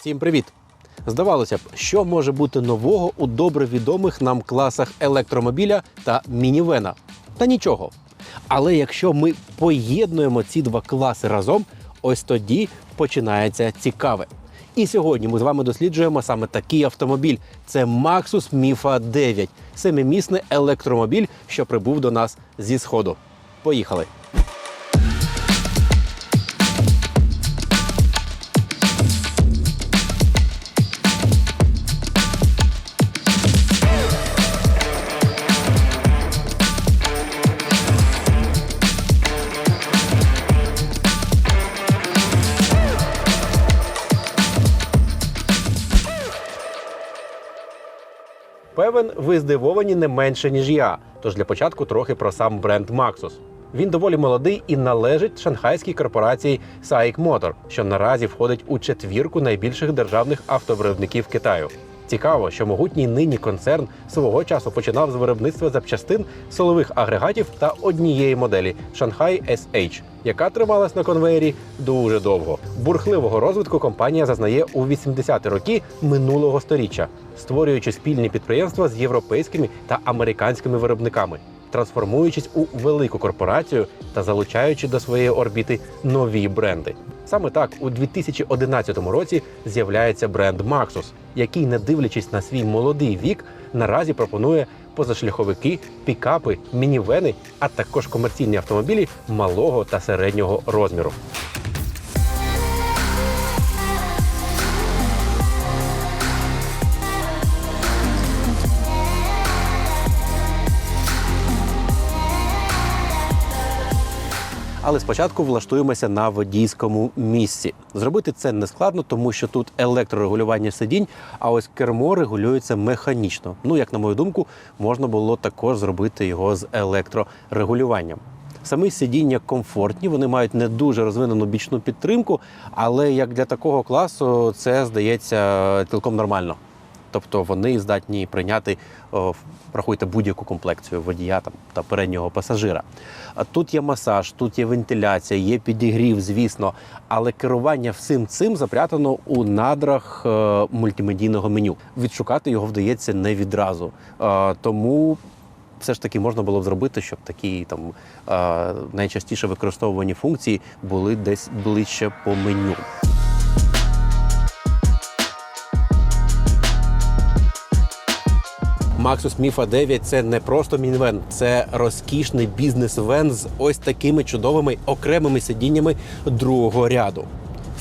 Всім привіт! Здавалося б, що може бути нового у добре відомих нам класах електромобіля та мінівена? Та нічого. Але якщо ми поєднуємо ці два класи разом, ось тоді починається цікаве. І сьогодні ми з вами досліджуємо саме такий автомобіль. Це Maxus Mifa 9, семимісний електромобіль, що прибув до нас зі сходу. Поїхали! Певен, ви здивовані не менше, ніж я. Тож для початку трохи про сам бренд Maxus. Він доволі молодий і належить шанхайській корпорації SAIC Motor, що наразі входить у четвірку найбільших державних автовиробників Китаю. Цікаво, що могутній нині концерн свого часу починав з виробництва запчастин силових агрегатів та однієї моделі Shanghai SH, яка трималась на конвеєрі дуже довго. Бурхливого розвитку компанія зазнає у 80-ті роки минулого сторіччя, створюючи спільні підприємства з європейськими та американськими виробниками, трансформуючись у велику корпорацію та залучаючи до своєї орбіти нові бренди. Саме так у 2011 році з'являється бренд Maxus, який, не дивлячись на свій молодий вік, наразі пропонує позашляховики, пікапи, мінівени, а також комерційні автомобілі малого та середнього розміру. Але спочатку влаштуємося на водійському місці. Зробити це не складно, тому що тут електрорегулювання сидінь, а ось кермо регулюється механічно. Ну, як на мою думку, можна було також зробити його з електрорегулюванням. Самі сидіння комфортні, вони мають не дуже розвинену бічну підтримку, але як для такого класу це здається цілком нормально. Тобто вони здатні прийняти, рахуйте, будь-яку комплекцію водія там, та переднього пасажира. Тут є масаж, тут є вентиляція, є підігрів, звісно, але керування всім цим запрятано у надрах е, мультимедійного меню. Відшукати його вдається не відразу. Е, тому все ж таки можна було б зробити, щоб такі там е, найчастіше використовувані функції були десь ближче по меню. Maxus Mifa 9 – це не просто мінівен, це розкішний бізнес-вен з ось такими чудовими окремими сидіннями другого ряду.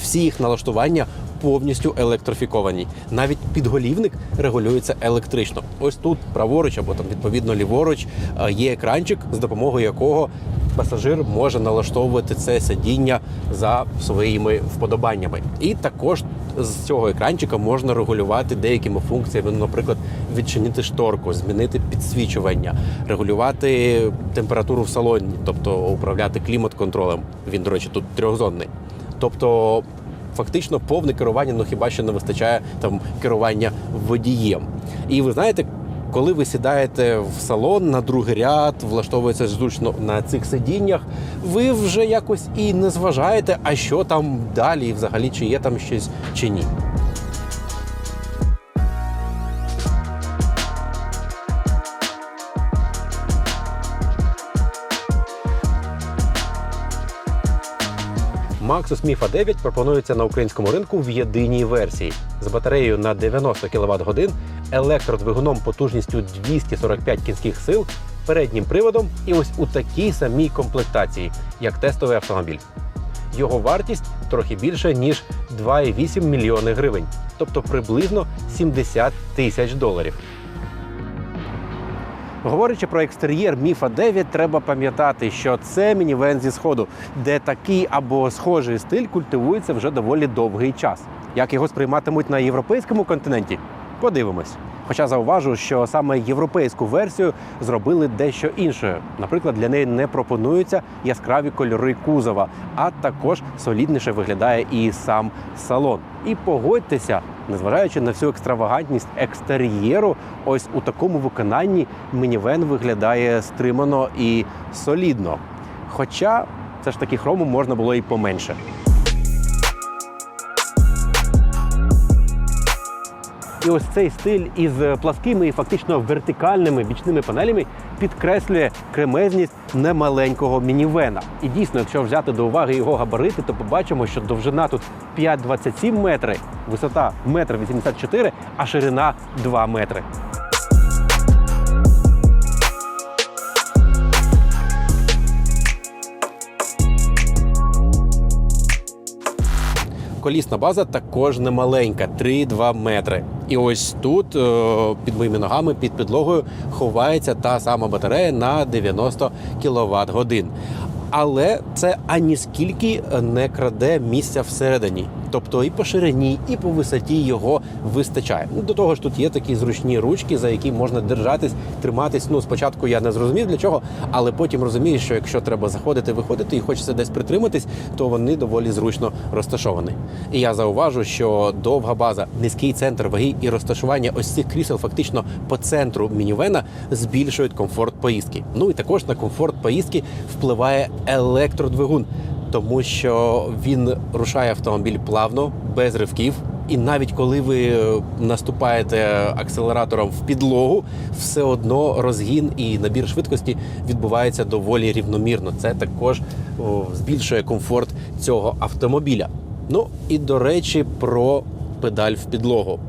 Всі їх налаштування повністю електрифіковані. Навіть підголівник регулюється електрично. Ось тут праворуч або там відповідно ліворуч е, є екранчик, з допомогою якого пасажир може налаштовувати це сидіння за своїми вподобаннями. І також з цього екранчика можна регулювати деякими функціями, наприклад, відчинити шторку, змінити підсвічування, регулювати температуру в салоні, тобто управляти клімат-контролем. Він, до речі, тут трьохзонний. Тобто, фактично повне керування, ну хіба що не вистачає там керування водієм. І ви знаєте, коли ви сідаєте в салон на другий ряд, влаштовується зручно на цих сидіннях, ви вже якось і не зважаєте, а що там далі, взагалі чи є там щось чи ні. Maxus Mifa 9 пропонується на українському ринку в єдиній версії з батареєю на 90 кВт годин, електродвигуном потужністю 245 кінських сил, переднім приводом і ось у такій самій комплектації, як тестовий автомобіль. Його вартість трохи більше ніж 2,8 мільйони гривень, тобто приблизно 70 тисяч доларів. Говорячи про екстер'єр Міфа 9, треба пам'ятати, що це мінівен зі сходу, де такий або схожий стиль культивується вже доволі довгий час. Як його сприйматимуть на європейському континенті? Подивимось. Хоча зауважу, що саме європейську версію зробили дещо іншою. Наприклад, для неї не пропонуються яскраві кольори кузова, а також солідніше виглядає і сам салон. І погодьтеся, незважаючи на всю екстравагантність екстер'єру, ось у такому виконанні мінівен виглядає стримано і солідно. Хоча все ж таки хрому можна було і поменше. І ось цей стиль із пласкими і фактично вертикальними бічними панелями підкреслює кремезність немаленького мінівена. І дійсно, якщо взяти до уваги його габарити, то побачимо, що довжина тут 5,27 метри, висота 1,84 м, а ширина 2 метри. Колісна база також не маленька, 3-2 метри. І ось тут, е, під моїми ногами, під підлогою, ховається та сама батарея на 90 кВт годин. Але це аніскільки не краде місця всередині. Тобто і по ширині, і по висоті його вистачає. Ну до того ж, тут є такі зручні ручки, за які можна держатись, триматись. Ну спочатку я не зрозумів для чого, але потім розумію, що якщо треба заходити, виходити і хочеться десь притриматись, то вони доволі зручно розташовані. І я зауважу, що довга база, низький центр ваги і розташування ось цих крісел фактично по центру мінівена збільшують комфорт поїздки. Ну і також на комфорт поїздки впливає електродвигун тому що він рушає автомобіль плавно, без ривків. І навіть коли ви наступаєте акселератором в підлогу, все одно розгін і набір швидкості відбувається доволі рівномірно. Це також збільшує комфорт цього автомобіля. Ну і до речі, про педаль в підлогу.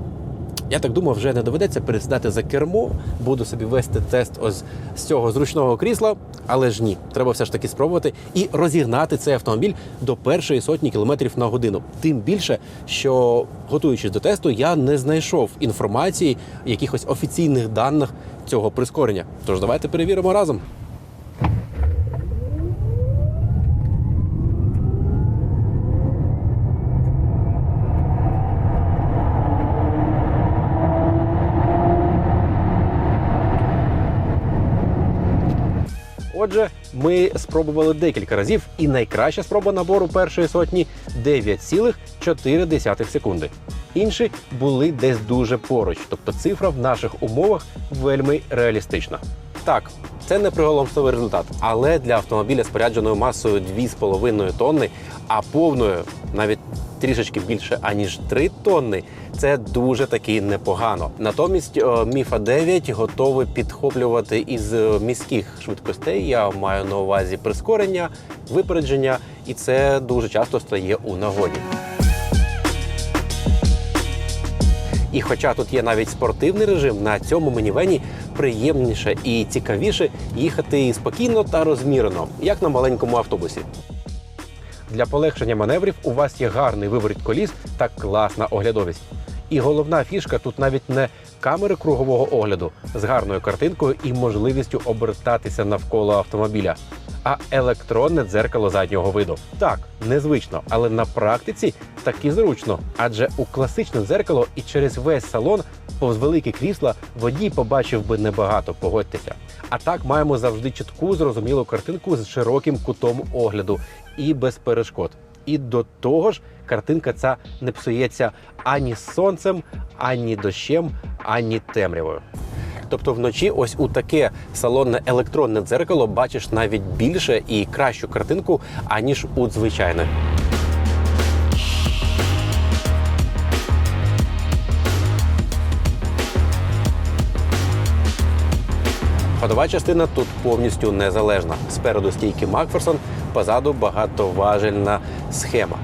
Я так думав, вже не доведеться пересідати за кермо. Буду собі вести тест ось з цього зручного крісла, але ж ні, треба все ж таки спробувати і розігнати цей автомобіль до першої сотні кілометрів на годину. Тим більше, що готуючись до тесту, я не знайшов інформації, якихось офіційних даних цього прискорення. Тож давайте перевіримо разом. Отже, ми спробували декілька разів, і найкраща спроба набору першої сотні 9,4 секунди. Інші були десь дуже поруч, тобто цифра в наших умовах вельми реалістична. Так, це не приголомшливий результат, але для автомобіля спорядженою масою 2,5 тонни, а повною навіть трішечки більше аніж 3 тонни, це дуже таки непогано. Натомість е, Міфа 9 готовий підхоплювати із е, міських швидкостей. Я маю на увазі прискорення, випередження, і це дуже часто стає у нагоді. І хоча тут є навіть спортивний режим, на цьому мінівені приємніше і цікавіше їхати спокійно та розмірено, як на маленькому автобусі. Для полегшення маневрів у вас є гарний виворіт коліс та класна оглядовість. І головна фішка тут навіть не камери кругового огляду з гарною картинкою і можливістю обертатися навколо автомобіля, а електронне дзеркало заднього виду. Так, незвично, але на практиці таки зручно, адже у класичне дзеркало і через весь салон повз великі крісла водій побачив би небагато, погодьтеся. А так маємо завжди чітку зрозумілу картинку з широким кутом огляду і без перешкод. І до того ж, картинка ця не псується ані сонцем, ані дощем, ані темрявою. Тобто вночі ось у таке салонне електронне дзеркало бачиш навіть більше і кращу картинку, аніж у звичайне. Ходова частина тут повністю незалежна. Спереду стійки Макферсон, позаду багатоважельна схема.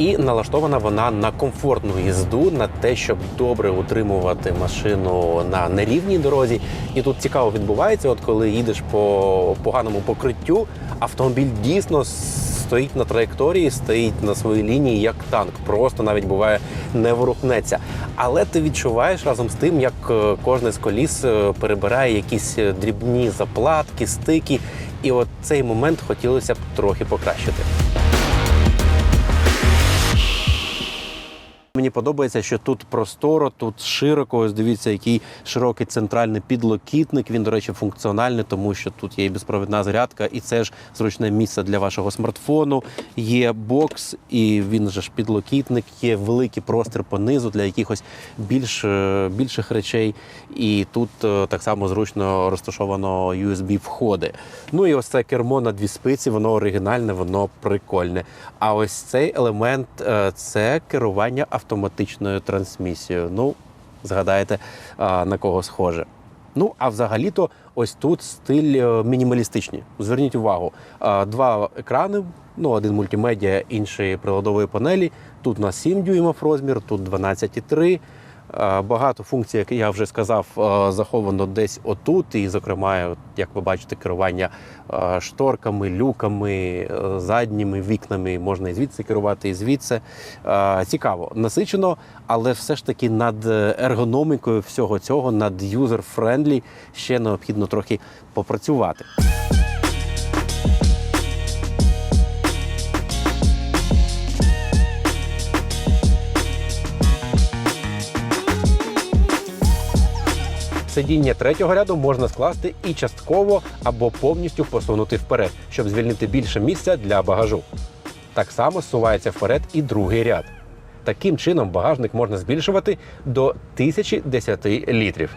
І налаштована вона на комфортну їзду, на те, щоб добре утримувати машину на нерівній дорозі. І тут цікаво відбувається, от коли їдеш по поганому покриттю, автомобіль дійсно стоїть на траєкторії, стоїть на своїй лінії як танк. Просто навіть буває не ворухнеться. Але ти відчуваєш разом з тим, як е, кожне з коліс е, перебирає якісь е, дрібні заплатки, стики. І от цей момент хотілося б трохи покращити. Мені подобається, що тут просторо, тут широко. Ось дивіться, який широкий центральний підлокітник. Він, до речі, функціональний, тому що тут є і безпровідна зарядка, і це ж зручне місце для вашого смартфону. Є бокс, і він же ж підлокітник, є великий простір понизу для якихось більш, е, більших речей. І тут е, так само зручно розташовано USB-входи. Ну і ось це кермо на дві спиці, воно оригінальне, воно прикольне. А ось цей елемент е, це керування автоматичною трансмісією. Ну, згадаєте, на кого схоже. Ну, а взагалі-то ось тут стиль е, мінімалістичний. Зверніть увагу, два екрани, ну один мультимедіа, інший приладової панелі. Тут у нас 7 дюймів розмір, тут 12,3. Е, Багато функцій, як я вже сказав, е, заховано десь отут. І, зокрема, як ви бачите, керування е, шторками, люками, задніми вікнами можна і звідси керувати, і звідси. Цікаво, насичено, але все ж таки над ергономікою всього цього, над юзер-френдлі ще необхідно трохи попрацювати. Сидіння третього ряду можна скласти і частково або повністю посунути вперед, щоб звільнити більше місця для багажу. Так само зсувається вперед і другий ряд. Таким чином багажник можна збільшувати до 1010 літрів.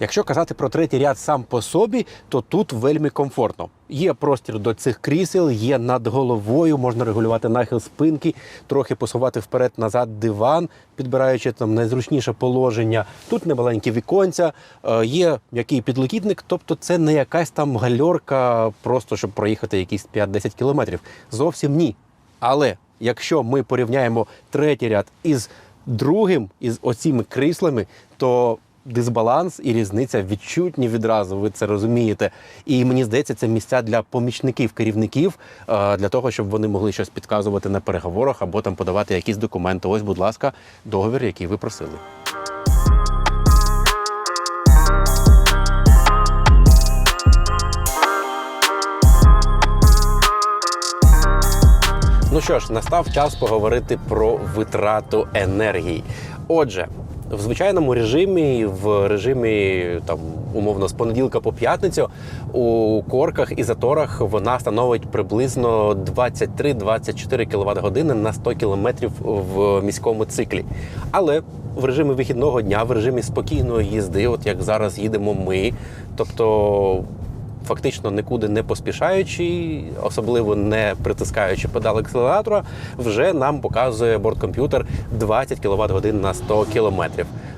Якщо казати про третій ряд сам по собі, то тут вельми комфортно. Є простір до цих крісел, є над головою, можна регулювати нахил спинки, трохи посувати вперед-назад диван, підбираючи там найзручніше положення. Тут немаленькі віконця, е, є м'який підлокітник, тобто це не якась там гальорка, просто щоб проїхати якісь 5-10 кілометрів. Зовсім ні. Але якщо ми порівняємо третій ряд із другим, із оціми кріслами, то дисбаланс і різниця відчутні відразу. Ви це розумієте. І мені здається, це місця для помічників, керівників, е, для того, щоб вони могли щось підказувати на переговорах або там подавати якісь документи. Ось, будь ласка, договір, який ви просили. Ну що ж, настав час поговорити про витрату енергії. Отже, в звичайному режимі, в режимі там умовно з понеділка по п'ятницю у корках і заторах вона становить приблизно 23-24 кВт години на 100 км в міському циклі. Але в режимі вихідного дня, в режимі спокійної їзди, от як зараз їдемо ми, тобто фактично нікуди не поспішаючи, особливо не притискаючи педал акселератора, вже нам показує борткомп'ютер 20 кВт годин на 100 км.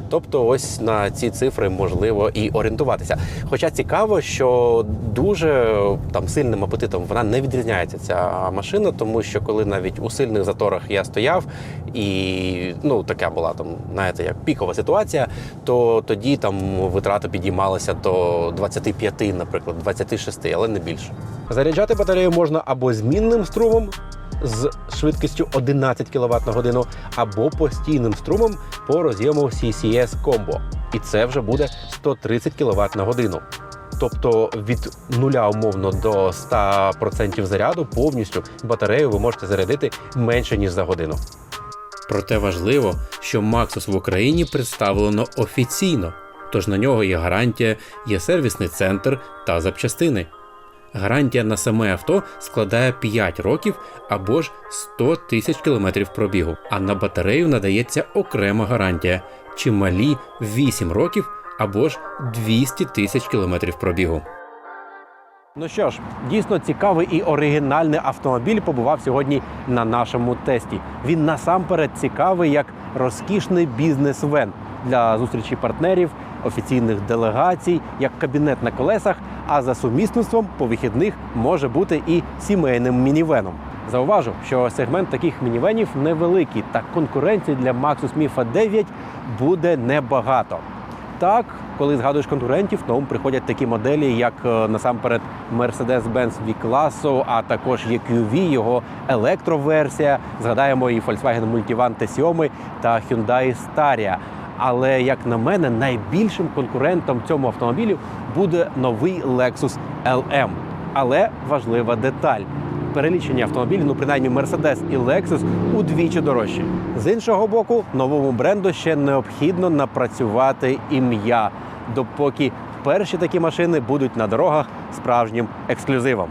Тобто, ось на ці цифри можливо і орієнтуватися. Хоча цікаво, що дуже там сильним апетитом вона не відрізняється ця машина, тому що коли навіть у сильних заторах я стояв, і ну така була там, знаєте, як пікова ситуація, то тоді там витрата підіймалася до 25, наприклад, 26, але не більше. Заряджати батарею можна або змінним струмом. З швидкістю 11 кВт на годину або постійним струмом по роз'єму CCS Combo. І це вже буде 130 кВт на годину. Тобто від нуля умовно до 100% заряду повністю батарею ви можете зарядити менше ніж за годину. Проте важливо, що Maxus в Україні представлено офіційно, тож на нього є гарантія, є сервісний центр та запчастини. Гарантія на саме авто складає 5 років або ж 100 тисяч кілометрів пробігу, а на батарею надається окрема гарантія чималі 8 років або ж 200 тисяч кілометрів пробігу. Ну що ж, дійсно цікавий і оригінальний автомобіль побував сьогодні на нашому тесті. Він насамперед цікавий як розкішний бізнес-вен для зустрічі партнерів, офіційних делегацій, як кабінет на колесах. А за сумісництвом по вихідних може бути і сімейним мінівеном. Зауважу, що сегмент таких мінівенів невеликий, та конкуренції для Maxus Mifa 9 буде небагато. Так, коли згадуєш конкурентів, на приходять такі моделі, як е, насамперед Mercedes-Benz V-класу, а також EQV, його електроверсія. Згадаємо і Volkswagen Multivan T7 та Hyundai Staria. Але як на мене, найбільшим конкурентом цьому автомобілю буде новий Lexus LM. Але важлива деталь. Перелічені автомобілі, ну принаймні Mercedes і Lexus, удвічі дорожчі. З іншого боку, новому бренду ще необхідно напрацювати ім'я, допоки перші такі машини будуть на дорогах справжнім ексклюзивом.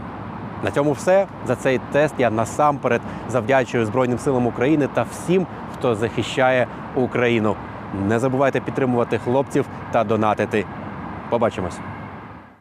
На цьому все за цей тест. Я насамперед завдячую Збройним силам України та всім, хто захищає Україну. Не забувайте підтримувати хлопців та донатити. Побачимось.